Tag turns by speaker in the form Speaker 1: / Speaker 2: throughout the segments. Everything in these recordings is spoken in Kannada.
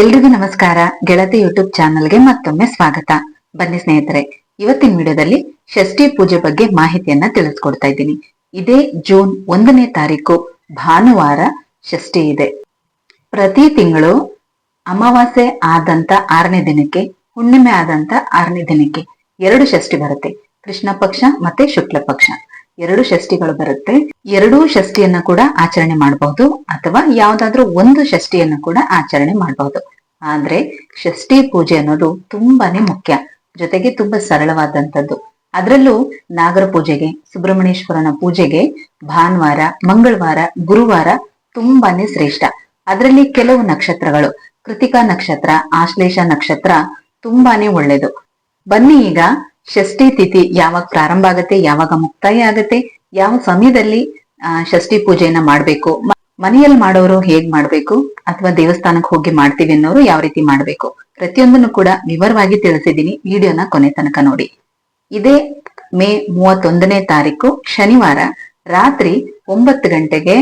Speaker 1: ಎಲ್ರಿಗೂ ನಮಸ್ಕಾರ. ಗೆಳತಿ ಯೂಟ್ಯೂಬ್ ಚಾನಲ್ಗೆ ಮತ್ತೊಮ್ಮೆ ಸ್ವಾಗತ. ಬನ್ನಿ ಸ್ನೇಹಿತರೆ, ಇವತ್ತಿನ ವಿಡಿಯೋದಲ್ಲಿ ಷಷ್ಠಿ ಪೂಜೆ ಬಗ್ಗೆ ಮಾಹಿತಿಯನ್ನ ತಿಳಿಸ್ಕೊಡ್ತಾ ಇದ್ದೀನಿ. ಇದೇ ಜೂನ್ ಒಂದನೇ ತಾರೀಕು, ಭಾನುವಾರ ಷಷ್ಠಿ ಇದೆ. ಪ್ರತಿ ತಿಂಗಳು ಅಮಾವಾಸ್ಯೆ ಆದಂತ ಆರನೇ ದಿನಕ್ಕೆ, ಹುಣ್ಣಿಮೆ ಆದಂತ ಆರನೇ ದಿನಕ್ಕೆ ಎರಡು ಷಷ್ಠಿ ಬರುತ್ತೆ. ಕೃಷ್ಣ ಪಕ್ಷ ಮತ್ತೆ ಶುಕ್ಲ ಪಕ್ಷ. ಎರಡು ಷಷ್ಠಿಗಳು ಬರುತ್ತೆ. ಎರಡೂ ಷಷ್ಠಿಯನ್ನ ಕೂಡ ಆಚರಣೆ ಮಾಡಬಹುದು. ಅಥವಾ ಯಾವ್ದಾದ್ರೂ ಒಂದು ಷಷ್ಠಿಯನ್ನ ಕೂಡ ಆಚರಣೆ ಮಾಡಬಹುದು. ಆದ್ರೆ ಷಷ್ಠಿ ಪೂಜೆ ಅನ್ನೋದು ತುಂಬಾನೇ ಮುಖ್ಯ. ಜೊತೆಗೆ ತುಂಬಾ ಸರಳವಾದಂತದ್ದು ಅದರಲ್ಲೂ ನಾಗರ ಪೂಜೆಗೆ, ಸುಬ್ರಹ್ಮಣ್ಯೇಶ್ವರನ ಪೂಜೆಗೆ ಭಾನುವಾರ, ಮಂಗಳವಾರ, ಗುರುವಾರ ತುಂಬಾನೇ ಶ್ರೇಷ್ಠ. ಅದರಲ್ಲಿ ಕೆಲವು ನಕ್ಷತ್ರಗಳು, ಕೃತಿಕಾ ನಕ್ಷತ್ರ, ಆಶ್ಲೇಷ ನಕ್ಷತ್ರ ತುಂಬಾನೇ ಒಳ್ಳೇದು. ಬನ್ನಿ ಈಗ ಷಷ್ಠಿ ತಿಥಿ ಯಾವಾಗ ಪ್ರಾರಂಭ ಆಗತ್ತೆ, ಯಾವಾಗ ಮುಕ್ತಾಯ ಆಗತ್ತೆ, ಯಾವ ಸಮಯದಲ್ಲಿ ಷಷ್ಠಿ ಪೂಜೆಯನ್ನ ಮಾಡ್ಬೇಕು ಮನೆಯಲ್ಲಿ ಮಾಡೋರು ಹೇಗ್ ಮಾಡ್ಬೇಕು, ಅಥವಾ ದೇವಸ್ಥಾನಕ್ಕೆ ಹೋಗಿ ಮಾಡ್ತೀವಿ ಅನ್ನೋರು ಯಾವ ರೀತಿ ಮಾಡ್ಬೇಕು, ಪ್ರತಿಯೊಂದನ್ನು ಕೂಡ ವಿವರವಾಗಿ ತಿಳಿಸಿದ್ದೀನಿ, ವಿಡಿಯೋನ ಕೊನೆ ತನಕ ನೋಡಿ. ಇದೇ ಮೇ ಮೂವತ್ತೊಂದನೇ ತಾರೀಕು, ಶನಿವಾರ, ರಾತ್ರಿ ಒಂಬತ್ತು ಗಂಟೆಗೆ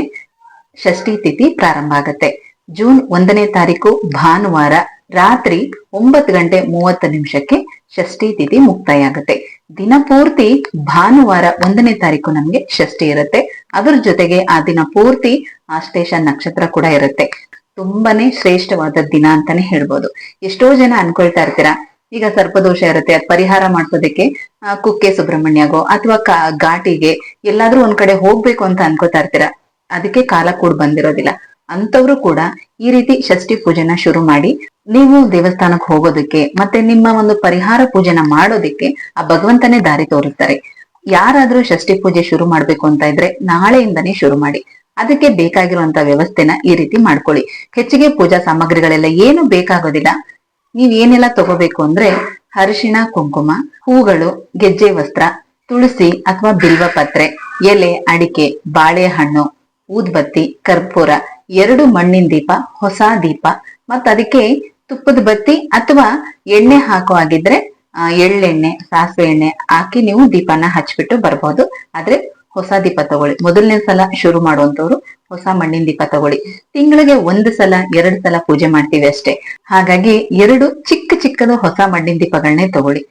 Speaker 1: ಷಷ್ಠಿ ತಿಥಿ ಪ್ರಾರಂಭ ಆಗತ್ತೆ. ಜೂನ್ ಒಂದನೇ ತಾರೀಕು, ಭಾನುವಾರ, ರಾತ್ರಿ ಒಂಬತ್ತು ಗಂಟೆ ಮೂವತ್ತು ನಿಮಿಷಕ್ಕೆ ಷಷ್ಠಿ ತಿಥಿ ಮುಕ್ತಾಯ ಆಗುತ್ತೆ ದಿನ ಪೂರ್ತಿ ಭಾನುವಾರ ಒಂದನೇ ತಾರೀಕು ನಮ್ಗೆ ಷಷ್ಠಿ ಇರುತ್ತೆ. ಅದ್ರ ಜೊತೆಗೆ ಆ ದಿನ ಪೂರ್ತಿ ಆಶ್ಲೇಷ ನಕ್ಷತ್ರ ಕೂಡ ಇರುತ್ತೆ. ತುಂಬಾನೇ ಶ್ರೇಷ್ಠವಾದ ದಿನ ಅಂತಾನೆ ಹೇಳ್ಬೋದು. ಎಷ್ಟೋ ಜನ ಅನ್ಕೊಳ್ತಾ ಇರ್ತೀರಾ, ಈಗ ಸರ್ಪದೋಷ ಇರುತ್ತೆ, ಅದ್ ಪರಿಹಾರ ಮಾಡ್ಸೋದಕ್ಕೆ ಕುಕ್ಕೆ ಸುಬ್ರಹ್ಮಣ್ಯಗೋ ಅಥವಾ ಘಾಟಿಗೆ ಎಲ್ಲಾದ್ರೂ ಒಂದ್ ಕಡೆ ಹೋಗ್ಬೇಕು ಅಂತ ಅನ್ಕೋತಾ ಇರ್ತೀರಾ, ಅದಕ್ಕೆ ಕಾಲ ಕೂಡ ಬಂದಿರೋದಿಲ್ಲ. ಅಂತವ್ರು ಕೂಡ ಈ ರೀತಿ ಷಷ್ಠಿ ಪೂಜೆನ ಶುರು ಮಾಡಿ ನೀವು ದೇವಸ್ಥಾನಕ್ಕೆ ಹೋಗೋದಕ್ಕೆ ಮತ್ತೆ ನಿಮ್ಮ ಒಂದು ಪರಿಹಾರ ಪೂಜೆನ ಮಾಡೋದಕ್ಕೆ ಆ ಭಗವಂತನೇ ದಾರಿ ತೋರುತ್ತಾರೆ ಯಾರಾದ್ರೂ ಷಷ್ಠಿ ಪೂಜೆ ಶುರು ಮಾಡ್ಬೇಕು ಅಂತ ಇದ್ರೆ ನಾಳೆಯಿಂದನೇ ಶುರು ಮಾಡಿ. ಅದಕ್ಕೆ ಬೇಕಾಗಿರುವಂತ ವ್ಯವಸ್ಥೆನ ಈ ರೀತಿ ಮಾಡ್ಕೊಳ್ಳಿ. ಹೆಚ್ಚಿಗೆ ಪೂಜಾ ಸಾಮಗ್ರಿಗಳೆಲ್ಲ ಏನು ಬೇಕಾಗೋದಿಲ್ಲ. ನೀವ್ ಏನೆಲ್ಲ ತಗೋಬೇಕು ಅಂದ್ರೆ ಅರಿಶಿಣ, ಕುಂಕುಮ, ಹೂಗಳು, ಗೆಜ್ಜೆ ವಸ್ತ್ರ, ತುಳಸಿ ಅಥವಾ ಬಿಲ್ವ ಪತ್ರೆ, ಎಲೆ, ಅಡಿಕೆ, ಬಾಳೆಹಣ್ಣು, ಊದ್ಬತ್ತಿ, ಕರ್ಪೂರ, ಎರಡು ಮಣ್ಣಿನ ದೀಪ, ಹೊಸ ದೀಪ ಮತ್ತ ಅದಕ್ಕೆ ತುಪ್ಪದ ಬತ್ತಿ ಅಥವಾ ಎಣ್ಣೆ ಹಾಕೋ ಆಗಿದ್ರೆ ಎಳ್ಳೆಣ್ಣೆ ಸಾಸಿವೆ ಎಣ್ಣೆ ಹಾಕಿ ನೀವು ದೀಪನ ಹಚ್ಬಿಟ್ಟು ಬರ್ಬೋದು. ಆದ್ರೆ ಹೊಸ ದೀಪ ತಗೊಳ್ಳಿ. ಮೊದಲನೇ ಸಲ ಶುರು ಮಾಡುವಂತವ್ರು ಹೊಸ ಮಣ್ಣಿನ ದೀಪ ತಗೊಳ್ಳಿ. ತಿಂಗಳಿಗೆ ಒಂದು ಸಲ, ಎರಡು ಸಲ ಪೂಜೆ ಮಾಡ್ತೀವಿ ಅಷ್ಟೇ. ಹಾಗಾಗಿ ಎರಡು ಚಿಕ್ಕ ಚಿಕ್ಕದ ಹೊಸ ಮಣ್ಣಿನ ದೀಪಗಳನ್ನೇ ತಗೊಳ್ಳಿ.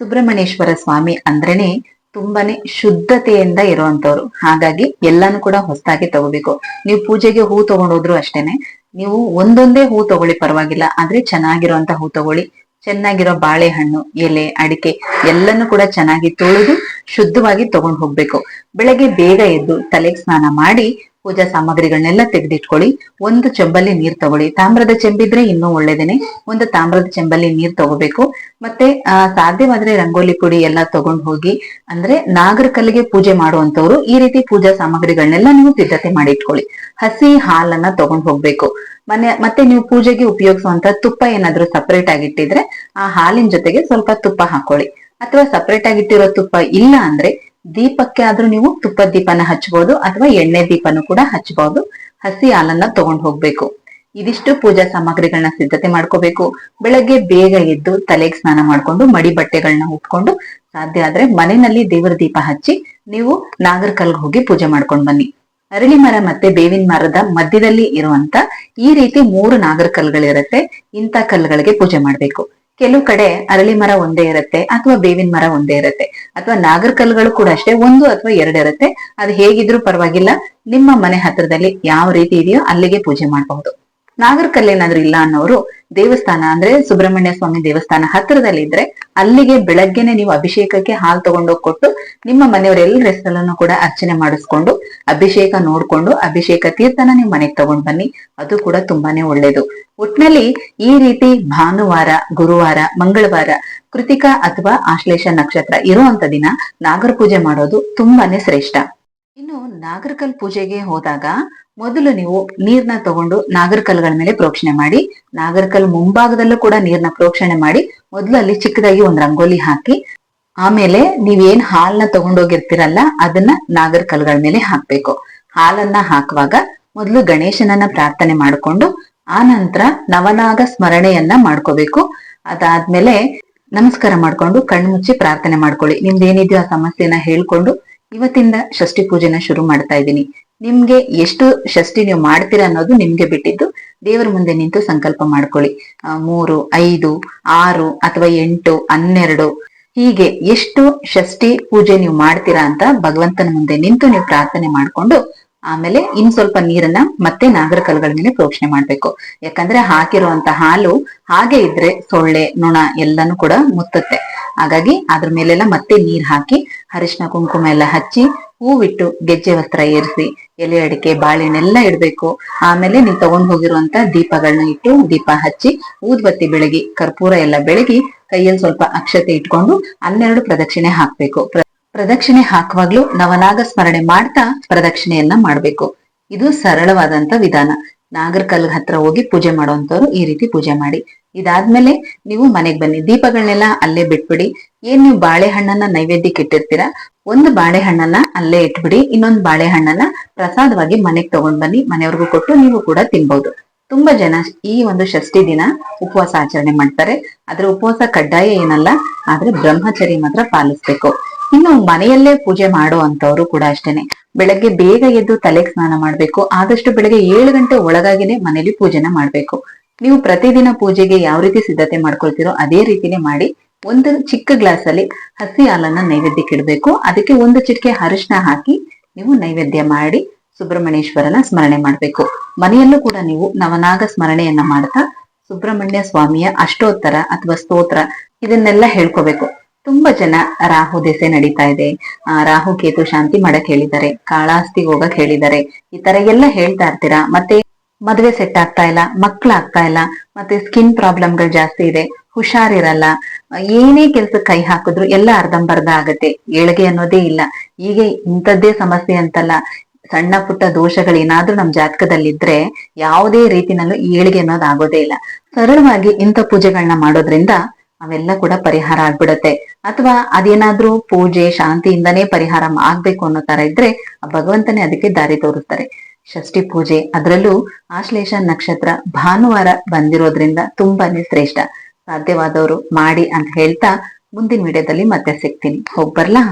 Speaker 1: ಸುಬ್ರಹ್ಮಣ್ಯೇಶ್ವರ ಸ್ವಾಮಿ ಅಂದ್ರೇನೆ ತುಂಬಾನೇ ಶುದ್ಧತೆಯಿಂದ ಇರುವಂತವ್ರು ಹಾಗಾಗಿ ಎಲ್ಲಾನು ಕೂಡ ಹೊಸದಾಗಿ ತಗೋಬೇಕು. ನೀವು ಪೂಜೆಗೆ ಹೂ ತಗೊಂಡೋದ್ರು ಅಷ್ಟೇನೆ. ನೀವು ಒಂದೊಂದೇ ಹೂ ತಗೊಳ್ಳಿ, ಪರವಾಗಿಲ್ಲ. ಆದ್ರೆ ಚೆನ್ನಾಗಿರುವಂತ ಹೂ ತಗೊಳ್ಳಿ. ಚೆನ್ನಾಗಿರೋ ಬಾಳೆಹಣ್ಣು, ಎಲೆ, ಅಡಿಕೆ ಎಲ್ಲಾನು ಕೂಡ ಚೆನ್ನಾಗಿ ತೊಳೆದು ಶುದ್ಧವಾಗಿ ತಗೊಂಡು ಹೋಗ್ಬೇಕು. ಬೆಳಗ್ಗೆ ಬೇಗ ಎದ್ದು ತಲೆಗೆ ಸ್ನಾನ ಮಾಡಿ ಪೂಜಾ ಸಾಮಗ್ರಿಗಳನ್ನೆಲ್ಲ ತೆಗೆದಿಟ್ಕೊಳ್ಳಿ. ಒಂದು ಚೆಂಬಲ್ಲಿ ನೀರ್ ತಗೊಳ್ಳಿ. ತಾಮ್ರದ ಚೆಂಬಿದ್ರೆ ಇನ್ನೂ ಒಳ್ಳೇದೇನೆ. ಒಂದು ತಾಮ್ರದ ಚೆಂಬಲ್ಲಿ ನೀರ್ ತಗೋಬೇಕು. ಮತ್ತೆ, ಆ, ಸಾಧ್ಯವಾದ್ರೆ ರಂಗೋಲಿ ಪುಡಿ ಎಲ್ಲ ತಗೊಂಡ್ ಹೋಗಿ, ಅಂದ್ರೆ ನಾಗರ ಕಲ್ಲಿಗೆ ಪೂಜೆ ಮಾಡುವಂತವ್ರು ಈ ರೀತಿ ಪೂಜಾ ಸಾಮಗ್ರಿಗಳನ್ನೆಲ್ಲ ನೀವು ಸಿದ್ಧತೆ ಮಾಡಿ ಇಟ್ಕೊಳ್ಳಿ ಹಸಿ ಹಾಲನ್ನ ತಗೊಂಡ್ ಹೋಗ್ಬೇಕು. ಮನೆ, ಮತ್ತೆ ನೀವು ಪೂಜೆಗೆ ಉಪಯೋಗಿಸುವಂತ ತುಪ್ಪ ಏನಾದ್ರೂ ಸಪರೇಟ್ ಆಗಿಟ್ಟಿದ್ರೆ ಆ ಹಾಲಿನ ಜೊತೆಗೆ ಸ್ವಲ್ಪ ತುಪ್ಪ ಹಾಕೊಳ್ಳಿ. ಅಥವಾ ಸಪರೇಟ್ ಆಗಿಟ್ಟಿರೋ ತುಪ್ಪ ಇಲ್ಲ ಅಂದ್ರೆ ದೀಪಕ್ಕೆ ಆದ್ರೂ ನೀವು ತುಪ್ಪ ದೀಪನ ಹಚ್ಬಹುದು ಅಥವಾ ಎಣ್ಣೆ ದೀಪನೂ ಕೂಡ ಹಚ್ಬಹುದು ಹಸಿ ಹಾಲನ್ನ ತಗೊಂಡ್ ಹೋಗ್ಬೇಕು. ಇದಿಷ್ಟು ಪೂಜಾ ಸಾಮಗ್ರಿಗಳನ್ನ ಸಿದ್ಧತೆ ಮಾಡ್ಕೋಬೇಕು. ಬೆಳಗ್ಗೆ ಬೇಗ ಎದ್ದು ತಲೆಗೆ ಸ್ನಾನ ಮಾಡ್ಕೊಂಡು ಮಡಿ ಬಟ್ಟೆಗಳನ್ನ ಉಟ್ಕೊಂಡು ಸಾಧ್ಯ ಆದ್ರೆ ಮನೆಯಲ್ಲಿ ದೇವರ ದೀಪ ಹಚ್ಚಿ ನೀವು ನಾಗರ ಹೋಗಿ ಪೂಜೆ ಮಾಡ್ಕೊಂಡ್ ಬನ್ನಿ. ಅರಳಿ ಮರ ಮತ್ತೆ ಬೇವಿನ ಮರದ ಮಧ್ಯದಲ್ಲಿ ಇರುವಂತ ಈ ರೀತಿ ಮೂರು ನಾಗರ ಕಲ್ಗಳಿರುತ್ತೆ ಇಂಥ ಕಲ್ಗಳಿಗೆ ಪೂಜೆ ಮಾಡ್ಬೇಕು. ಕೆಲವು ಕಡೆ ಅರಳಿ ಮರ ಒಂದೇ ಇರುತ್ತೆ ಅಥವಾ ಬೇವಿನ ಮರ ಒಂದೇ ಇರುತ್ತೆ ಅಥವಾ ನಾಗರ ಕೂಡ ಅಷ್ಟೇ, ಒಂದು ಅಥವಾ ಎರಡು ಇರುತ್ತೆ. ಅದು ಹೇಗಿದ್ರೂ ಪರವಾಗಿಲ್ಲ. ನಿಮ್ಮ ಮನೆ ಹತ್ರದಲ್ಲಿ ಯಾವ ರೀತಿ ಇದೆಯೋ ಅಲ್ಲಿಗೆ ಪೂಜೆ ಮಾಡಬಹುದು. ನಾಗರ ಕಲ್ಲೇನಾದ್ರೂ ಇಲ್ಲ ಅನ್ನೋರು ದೇವಸ್ಥಾನ ಅಂದ್ರೆ ಸುಬ್ರಹ್ಮಣ್ಯ ಸ್ವಾಮಿ ದೇವಸ್ಥಾನ ಹತ್ರದಲ್ಲಿ ಇದ್ರೆ ಅಲ್ಲಿಗೆ ಬೆಳಗ್ಗೆನೆ ನೀವು ಅಭಿಷೇಕಕ್ಕೆ ಹಾಲು ತಗೊಂಡೋಗಿ ಕೊಟ್ಟು ನಿಮ್ಮ ಮನೆಯವರೆಲ್ಲರ ಹೆಸರಲ್ಲೂ ಕೂಡ ಅರ್ಚನೆ ಮಾಡಿಸ್ಕೊಂಡು ಅಭಿಷೇಕ ನೋಡ್ಕೊಂಡು ಅಭಿಷೇಕ ತೀರ್ಥನ ನಿಮ್ಮ ಮನೆಗೆ ತಗೊಂಡ್ ಬನ್ನಿ. ಅದು ಕೂಡ ತುಂಬಾನೇ ಒಳ್ಳೇದು. ಒಟ್ನಲ್ಲಿ ಈ ರೀತಿ ಭಾನುವಾರ, ಗುರುವಾರ, ಮಂಗಳವಾರ, ಕೃತಿಕಾ ಅಥವಾ ಆಶ್ಲೇಷ ನಕ್ಷತ್ರ ಇರುವಂತ ದಿನ ನಾಗರ ಪೂಜೆ ಮಾಡೋದು ತುಂಬಾನೇ ಶ್ರೇಷ್ಠ. ಇನ್ನು ನಾಗರಕಲ್ ಪೂಜೆಗೆ ಹೋದಾಗ ಮೊದಲು ನೀವು ನೀರ್ನ ತಗೊಂಡು ನಾಗರಕಲ್ಗಳ ಮೇಲೆ ಪ್ರೋಕ್ಷಣೆ ಮಾಡಿ ನಾಗರಕಲ್ ಮುಂಭಾಗದಲ್ಲೂ ಕೂಡ ನೀರ್ನ ಪ್ರೋಕ್ಷಣೆ ಮಾಡಿ, ಮೊದಲು ಅಲ್ಲಿ ಚಿಕ್ಕದಾಗಿ ಒಂದ್ ರಂಗೋಲಿ ಹಾಕಿ, ಆಮೇಲೆ ನೀವೇನ್ ಹಾಲ್ನ ತಗೊಂಡೋಗಿರ್ತೀರಲ್ಲ ಅದನ್ನ ನಾಗರಕಲ್ಗಳ ಮೇಲೆ ಹಾಕ್ಬೇಕು. ಹಾಲನ್ನ ಹಾಕುವಾಗ ಮೊದಲು ಗಣೇಶನನ್ನ ಪ್ರಾರ್ಥನೆ ಮಾಡಿಕೊಂಡು ಆ ನಂತರ ನವನಾಗ ಸ್ಮರಣೆಯನ್ನ ಮಾಡ್ಕೋಬೇಕು. ಅದಾದ್ಮೇಲೆ ನಮಸ್ಕಾರ ಮಾಡ್ಕೊಂಡು ಕಣ್ಣು ಮುಚ್ಚಿ ಪ್ರಾರ್ಥನೆ ಮಾಡ್ಕೊಳ್ಳಿ. ನಿಮ್ದೇನಿದೆಯೋ ಆ ಸಮಸ್ಯೆನ ಹೇಳ್ಕೊಂಡು ಇವತ್ತಿಂದ ಷಷ್ಠಿ ಪೂಜೆನ ಶುರು ಮಾಡ್ತಾ ಇದ್ದೀನಿ. ನಿಮ್ಗೆ ಎಷ್ಟು ಷಷ್ಠಿ ನೀವು ಮಾಡ್ತೀರಾ ಅನ್ನೋದು ನಿಮ್ಗೆ ಬಿಟ್ಟಿದ್ದು ದೇವರ ಮುಂದೆ ನಿಂತು ಸಂಕಲ್ಪ ಮಾಡ್ಕೊಳ್ಳಿ. ಮೂರು, ಐದು, ಆರು ಅಥವಾ ಎಂಟು, ಹನ್ನೆರಡು, ಹೀಗೆ ಎಷ್ಟು ಷಷ್ಠಿ ಪೂಜೆ ನೀವು ಮಾಡ್ತೀರಾ ಅಂತ ಭಗವಂತನ ಮುಂದೆ ನಿಂತು ನೀವು ಪ್ರಾರ್ಥನೆ ಮಾಡ್ಕೊಂಡು ಆಮೇಲೆ ಇನ್ ಸ್ವಲ್ಪ ನೀರನ್ನ ಮತ್ತೆ ನಾಗರ ಕಲ್ಗಳ ಮೇಲೆ ಪ್ರೋಕ್ಷಣೆ ಮಾಡ್ಬೇಕು. ಯಾಕಂದ್ರೆ ಹಾಕಿರುವಂತ ಹಾಲು ಹಾಗೆ ಇದ್ರೆ ಸೊಳ್ಳೆ, ನೊಣ ಎಲ್ಲಾನು ಕೂಡ ಮುತ್ತತ್ತೆ. ಹಾಗಾಗಿ ಅದ್ರ ಮೇಲೆಲ್ಲ ಮತ್ತೆ ನೀರ್ ಹಾಕಿ ಅರಿಶಿನ, ಕುಂಕುಮ ಎಲ್ಲ ಹಚ್ಚಿ ಹೂವಿಟ್ಟು ಗೆಜ್ಜೆ ವಸ್ತ್ರ ಏರಿಸಿ, ಎಲೆ ಅಡಿಕೆ ಬಾಳೆನೆಲ್ಲ ಇಡ್ಬೇಕು. ಆಮೇಲೆ ನೀವು ತಗೊಂಡ್ ಹೋಗಿರುವಂತ ದೀಪಗಳನ್ನ ಇಟ್ಟು ದೀಪ ಹಚ್ಚಿ ಊದ್ಬತ್ತಿ ಬೆಳಗಿ, ಕರ್ಪೂರ ಎಲ್ಲ ಬೆಳಗಿ ಕೈಯಲ್ಲಿ ಸ್ವಲ್ಪ ಅಕ್ಷತೆ ಇಟ್ಕೊಂಡು ಹನ್ನೆರಡು ಪ್ರದಕ್ಷಿಣೆ ಹಾಕ್ಬೇಕು. ಪ್ರದಕ್ಷಿಣೆ ಹಾಕುವಾಗ್ಲೂ ನವನಾಗ ಸ್ಮರಣೆ ಮಾಡ್ತಾ ಪ್ರದಕ್ಷಿಣೆಯನ್ನ ಮಾಡ್ಬೇಕು. ಇದು ಸರಳವಾದಂತ ವಿಧಾನ. ನಾಗರಕಲ್ ಹತ್ರ ಹೋಗಿ ಪೂಜೆ ಮಾಡುವಂತವ್ರು ಈ ರೀತಿ ಪೂಜೆ ಮಾಡಿ. ಇದಾದ್ಮೇಲೆ ನೀವು ಮನೆಗ್ ಬನ್ನಿ. ದೀಪಗಳನ್ನೆಲ್ಲ ಅಲ್ಲೇ ಬಿಟ್ಬಿಡಿ. ಏನ್ ನೀವು ಬಾಳೆಹಣ್ಣನ್ನ ನೈವೇದ್ಯಕ್ಕೆ ಇಟ್ಟಿರ್ತೀರಾ? ಒಂದು ಬಾಳೆಹಣ್ಣನ್ನ ಅಲ್ಲೇ ಇಟ್ಬಿಡಿ. ಇನ್ನೊಂದು ಬಾಳೆಹಣ್ಣನ್ನ ಪ್ರಸಾದವಾಗಿ ಮನೆಗ್ ತಗೊಂಡ್ ಬನ್ನಿ. ಮನೆಯವ್ರಿಗೂ ಕೊಟ್ಟು ನೀವು ಕೂಡ ತಿನ್ಬಹುದು ತುಂಬಾ ಜನ ಈ ಒಂದು ಷಷ್ಠಿ ದಿನ ಉಪವಾಸ ಆಚರಣೆ ಮಾಡ್ತಾರೆ. ಆದ್ರೆ ಉಪವಾಸ ಕಡ್ಡಾಯ ಏನಲ್ಲ, ಆದ್ರೆ ಬ್ರಹ್ಮಚರ್ಯ ಮಾತ್ರ ಪಾಲಿಸ್ಬೇಕು. ಇನ್ನು ಮನೆಯಲ್ಲೇ ಪೂಜೆ ಮಾಡೋ ಅಂತವ್ರು ಕೂಡ ಅಷ್ಟೇನೆ. ಬೆಳಗ್ಗೆ ಬೇಗ ಎದ್ದು ತಲೆಗೆ ಸ್ನಾನ ಮಾಡ್ಬೇಕು. ಆದಷ್ಟು ಬೆಳಗ್ಗೆ ಏಳು ಗಂಟೆ ಒಳಗಾಗಿನೇ ಮನೆಯಲ್ಲಿ ಪೂಜೆನ ಮಾಡ್ಬೇಕು. ನೀವು ಪ್ರತಿದಿನ ಪೂಜೆಗೆ ಯಾವ ರೀತಿ ಸಿದ್ಧತೆ ಮಾಡ್ಕೊಳ್ತೀರೋ ಅದೇ ರೀತಿನೇ ಮಾಡಿ ಒಂದು ಚಿಕ್ಕ ಗ್ಲಾಸ್ ಅಲ್ಲಿ ಹಸಿ ಹಾಲನ್ನ ನೈವೇದ್ಯಕ್ಕೆ ಇಡಬೇಕು. ಅದಕ್ಕೆ ಒಂದು ಚಿಟಿಕೆ ಅರಿಶಿನ ಹಾಕಿ ನೀವು ನೈವೇದ್ಯ ಮಾಡಿ ಸುಬ್ರಹ್ಮಣ್ಯೇಶ್ವರನ ಸ್ಮರಣೆ ಮಾಡ್ಬೇಕು. ಮನೆಯಲ್ಲೂ ಕೂಡ ನೀವು ನವನಾಗ ಸ್ಮರಣೆಯನ್ನ ಮಾಡ್ತಾ ಸುಬ್ರಹ್ಮಣ್ಯ ಸ್ವಾಮಿಯ ಅಷ್ಟೋತ್ತರ ಅಥವಾ ಸ್ತೋತ್ರ ಇದನ್ನೆಲ್ಲ ಹೇಳ್ಕೋಬೇಕು. ತುಂಬಾ ಜನ ರಾಹು ದೆಸೆ ನಡೀತಾ ಇದೆ. ಆ, ರಾಹು ಕೇತು ಶಾಂತಿ ಮಾಡಕ್ ಹೇಳಿದ್ದಾರೆ. ಕಾಳಾಸ್ತಿ ಹೋಗಕ್ ಹೇಳಿದ್ದಾರೆ. ಈ ತರ ಎಲ್ಲ ಹೇಳ್ತಾ ಇರ್ತೀರಾ? ಮತ್ತೆ ಮದ್ವೆ ಸೆಟ್ ಆಗ್ತಾ ಇಲ್ಲ ಮಕ್ಳಾಗ್ತಾ ಇಲ್ಲ ಮತ್ತೆ ಸ್ಕಿನ್ ಪ್ರಾಬ್ಲಮ್ಗಳು ಜಾಸ್ತಿ ಇದೆ ಹುಷಾರಿರಲ್ಲ. ಏನೇ ಕೆಲ್ಸಕ್ಕೆ ಕೈ ಹಾಕಿದ್ರು ಎಲ್ಲ ಅರ್ಧಂಬರ್ಧ ಆಗತ್ತೆ. ಏಳಿಗೆ ಅನ್ನೋದೇ ಇಲ್ಲ. ಹೀಗೆ ಇಂಥದ್ದೇ ಸಮಸ್ಯೆ ಅಂತಲ್ಲ. ಸಣ್ಣ ಪುಟ್ಟ ದೋಷಗಳೇನಾದ್ರೂ ನಮ್ ಜಾತಕದಲ್ಲಿದ್ರೆ ಯಾವುದೇ ರೀತಿನಲ್ಲೂ ಏಳಿಗೆ ಅನ್ನೋದು ಆಗೋದೇ ಇಲ್ಲ. ಸರಳವಾಗಿ ಇಂಥ ಪೂಜೆಗಳನ್ನ ಮಾಡೋದ್ರಿಂದ ಅವೆಲ್ಲ ಕೂಡ ಪರಿಹಾರ ಆಗ್ಬಿಡತ್ತೆ. ಅಥವಾ ಅದೇನಾದ್ರೂ ಪೂಜೆ ಶಾಂತಿಯಿಂದನೇ ಪರಿಹಾರ ಆಗ್ಬೇಕು ಅನ್ನೋ ತರ ಇದ್ರೆ ಆ ಭಗವಂತನೇ ಅದಕ್ಕೆ ದಾರಿ ತೋರಿಸ್ತಾರೆ ಷಷ್ಠಿ ಪೂಜೆ ಅದರಲ್ಲೂ ಆಶ್ಲೇಷ ನಕ್ಷತ್ರ ಭಾನುವಾರ ಬಂದಿರೋದ್ರಿಂದ ತುಂಬಾನೇ ಶ್ರೇಷ್ಠ. ಸಾಧ್ಯವಾದವರು ಮಾಡಿ ಅಂತ ಹೇಳ್ತಾ ಮುಂದಿನ ವಿಡಿಯೋದಲ್ಲಿ ಮತ್ತೆ ಸಿಗ್ತೀನಿ. ಹೋಗ್ಬರ್ಲಾ